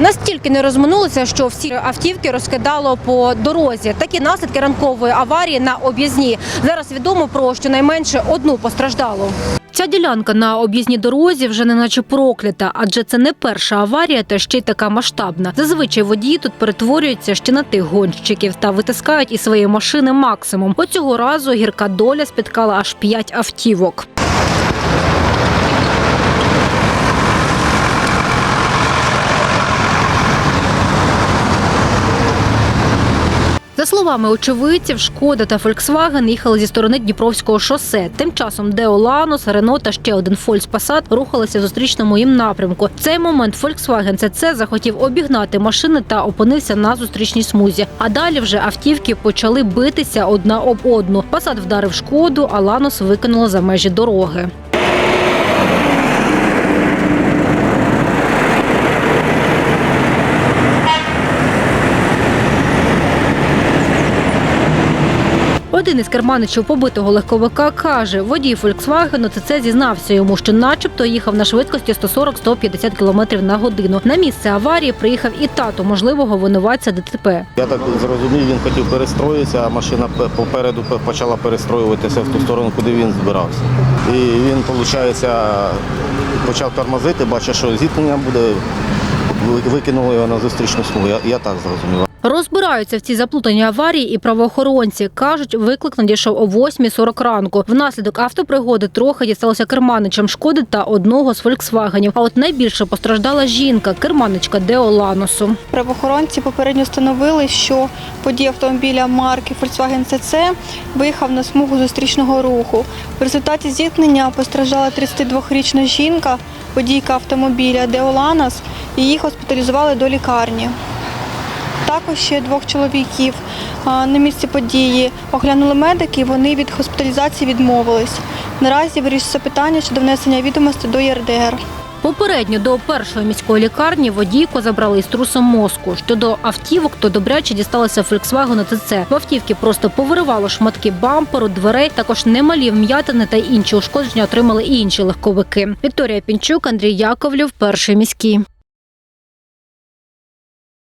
Настільки не розминулися, що всі автівки розкидало по дорозі. Такі наслідки ранкової аварії на об'їзні. Зараз відомо про щонайменше одну постраждалу. Ця ділянка на об'їзній дорозі вже неначе проклята, адже це не перша аварія, та ще й така масштабна. Зазвичай водії тут перетворюються ще на тих гонщиків та витискають із своєї машини максимум. От цього разу гірка доля спіткала аж п'ять автівок. За словами очевидців, Шкода та Фольксваген їхали зі сторони Дніпровського шосе. Тим часом Део Ланос, Рено та ще один Фольц Пасат рухалися в зустрічному їм напрямку. В цей момент Фольксваген ЦЦ захотів обігнати машини та опинився на зустрічній смузі. А далі вже автівки почали битися одна об одну. Пасат вдарив шкоду, а Ланос викинуло за межі дороги. Один із керманичів побитого легковика каже, водій Фольксвагену ЦЦ зізнався йому, що начебто їхав на швидкості 140-150 км на годину. На місце аварії приїхав і тато можливого винуватця ДТП. Я так зрозумів, він хотів перестроїтися, а машина попереду почала перестроюватися в ту сторону, куди він збирався. І він, виходить, почав тормозити, бачить, що зіткнення буде, ви- викинули його на зустрічну смугу. Я, я так зрозумів. Розбираються в цій заплутаній аварії і правоохоронці. Кажуть, виклик надійшов о 8.40 ранку. Внаслідок автопригоди трохи дісталося керманичам шкоди та одного з Фольксвагенів. А от найбільше постраждала жінка, керманичка Део Ланосу. Правоохоронці попередньо встановили, що водій автомобіля марки Volkswagen CC виїхав на смугу зустрічного руху. В результаті зіткнення постраждала 32-річна жінка, водійка автомобіля Деоланас. Її госпіталізували до лікарні. Також ще двох чоловіків на місці події оглянули медики, вони від госпіталізації відмовились. Наразі вирішується питання щодо внесення відомостей до ЄРДР. Попередньо до першої міської лікарні водійку забрали із трусом мозку. Щодо автівок, то добряче дісталося Фольксвагену ТЦ. В автівки просто повиривало шматки бамперу, дверей. Також немалі вм'ятини та інші ушкодження отримали і інші легковики. Вікторія Пінчук, Андрій Яковлів, перший міський.